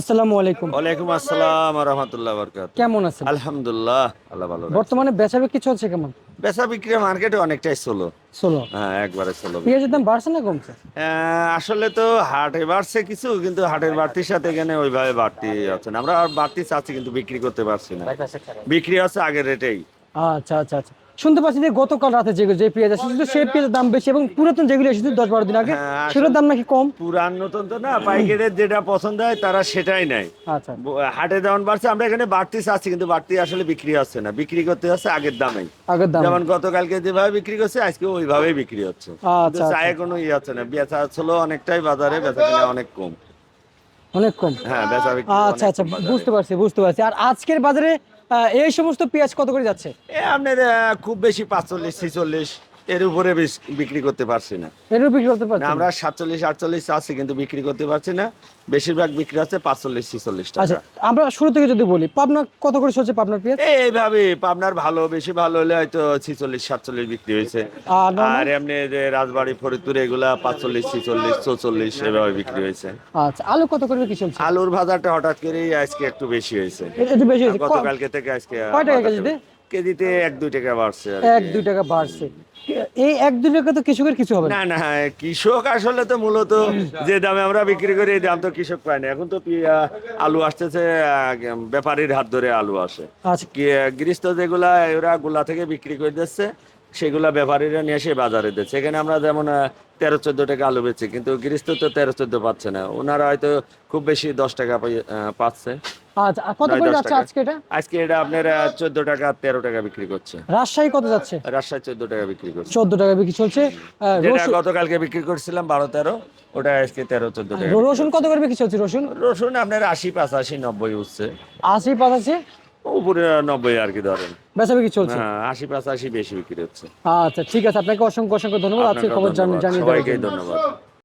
আসসালামু আলাইকুম। ওয়ালাইকুম আসসালাম রহমতুল্লাহ বরকাত কেমন আছেন? আলহামদুলিল্লাহ আল্লাহ ভালো বর্তমানে বেচা বিক্রি চলছে কেমন? বেচা বিক্রি মার্কেটে অনেকটাই হ্যাঁ একবারে পেঁয়াজের দাম বাড়ছে না কমছে? আসলে তো হাটে বাড়ছে কিছু কিন্তু হাটের বাড়তির সাথে এখানে ওইভাবে বাড়তি হচ্ছে না। আমরা বাড়তি চাচ্ছি কিন্তু বিক্রি করতে পারছি না। বিক্রি হচ্ছে আগের রেটেই। আচ্ছা আচ্ছা আচ্ছা। শুনতে পাচ্ছি যে গতকাল রাতে যে যে পেঁয়াজ এসেছিল সেই পেঁয়াজের দাম বেশি এবং পুরাতন যেগুলো এসেছিল দশ বারো দিন আগে হ্যাঁ, সেটার দাম নাকি কম? পুরান নতুন তো না পাইকারের যেটা পছন্দ হয় তারা সেটাই নেয়। আচ্ছা। হাটে যেমন বাড়ছে আমরা এখানে বাড়তি চাচ্ছি কিন্তু বাড়তি আসলে বিক্রি হচ্ছে না। বিক্রি করতে হচ্ছে আগের দামেই আগের দাম। যেমন গতকালকে যেভাবে বিক্রি করছে আজকে ওইভাবেই বিক্রি হচ্ছে। আচ্ছা, কিন্তু চায়ে কোনো ইয়ে হচ্ছে না। বেচা ছিল অনেকটাই বাজারে বেচা কিনা অনেক কম। অনেক কম। হ্যাঁ বেচা বিক্রি আচ্ছা আচ্ছা বুঝতে পারছি বুঝতে পারছি। আর আজকের বাজারে এই সমস্ত পেঁয়াজ কত করে যাচ্ছে? এ আপনার খুব বেশি পাঁচচল্লিশ ছিচল্লিশ। এর উপরে বিক্রি করতে পারছি না। এরও বিক্রি করতে পারছি আমরা সাতচল্লিশ আটচল্লিশ চাচ্ছি কিন্তু বিক্রি করতে পারছি না। বেশিরভাগ বিক্রি হচ্ছে পাঁচচল্লিশ ছিচল্লিশ আচ্ছা টাকা আমরা শুরু থেকে যদি বলি পাবনা কত করে চলছে পাবনার পেঁয়াজ? এই- এইভাবে পাবনার ভালো বেশি ভালো হলে হয়তো ছিচল্লিশ সাতচল্লিশ বিক্রি হয়েছে। আর এমনি যে রাজবাড়ি ফরিদপুর এগুলা পাঁচচল্লিশ ছিচল্লিশ চৌচল্লিশ এভাবে বিক্রি হয়েছে। আচ্ছা আলু কত করে কি চলছে? আলুর বাজারটা হঠাৎ করেই আজকে একটু বেশি হয়েছে। একটু বেশি হয়েছে গতকালকে থেকে আজকে কয় টাকা কেজিতে? কেজিতে এক দুই টাকা বাড়ছে এক দুই টাকা বাড়ছে। এই এক দুই টাকা তো কৃষকের কিছু হবে না। না কৃষক আসলে তো মূলত যে দামে আমরা বিক্রি করি এই দাম তো কৃষক পায় না। এখন তো আলু আসতেছে ব্যাপারীর হাত ধরে আলু আসে। আচ্ছা। গৃহস্থ যেগুলা ওরা গোলা থেকে বিক্রি করে দিচ্ছে সেগুলা ব্যাপারীরা নিয়ে এসে বাজারে দিচ্ছে। এখানে আমরা যেমন তেরো চোদ্দ টাকা আলু বেচছি কিন্তু গৃহস্থ তো তেরো চোদ্দ পাচ্ছে না। ওনারা হয়তো খুব বেশি দশ টাকা পাচ্ছে। আচ্ছা কত করে যাচ্ছে আজকে এটা? আজকে এটা আপনার চোদ্দ টাকা তেরো টাকা বিক্রি করছে। রাজশাহী কত যাচ্ছে? রাজশাহী চোদ্দ টাকা বিক্রি করছে। চোদ্দ টাকা বিক্রি চলছে। যেটা রসুন- গতকালকে বিক্রি করছিলাম বারো তেরো ওটা আজকে তেরো চোদ্দ টাকা রসুন কত করে বিক্রি চলছে রসুন? রসুন আপনার আশি পাঁচাশি নব্বই উঠছে। আশি পাঁচাশি? উপরে নব্বই আর কি ধরেন। বেচা বিক্রি চলছে? হ্যাঁ আশি পাঁচাশি বেশি বিক্রি হচ্ছে। আচ্ছা ঠিক আছে। আপনাকে অসংখ্য অসংখ্য ধন্যবাদ। আজকে খবর জানিয়ে দেওয়ার জন্য। ধন্যবাদ।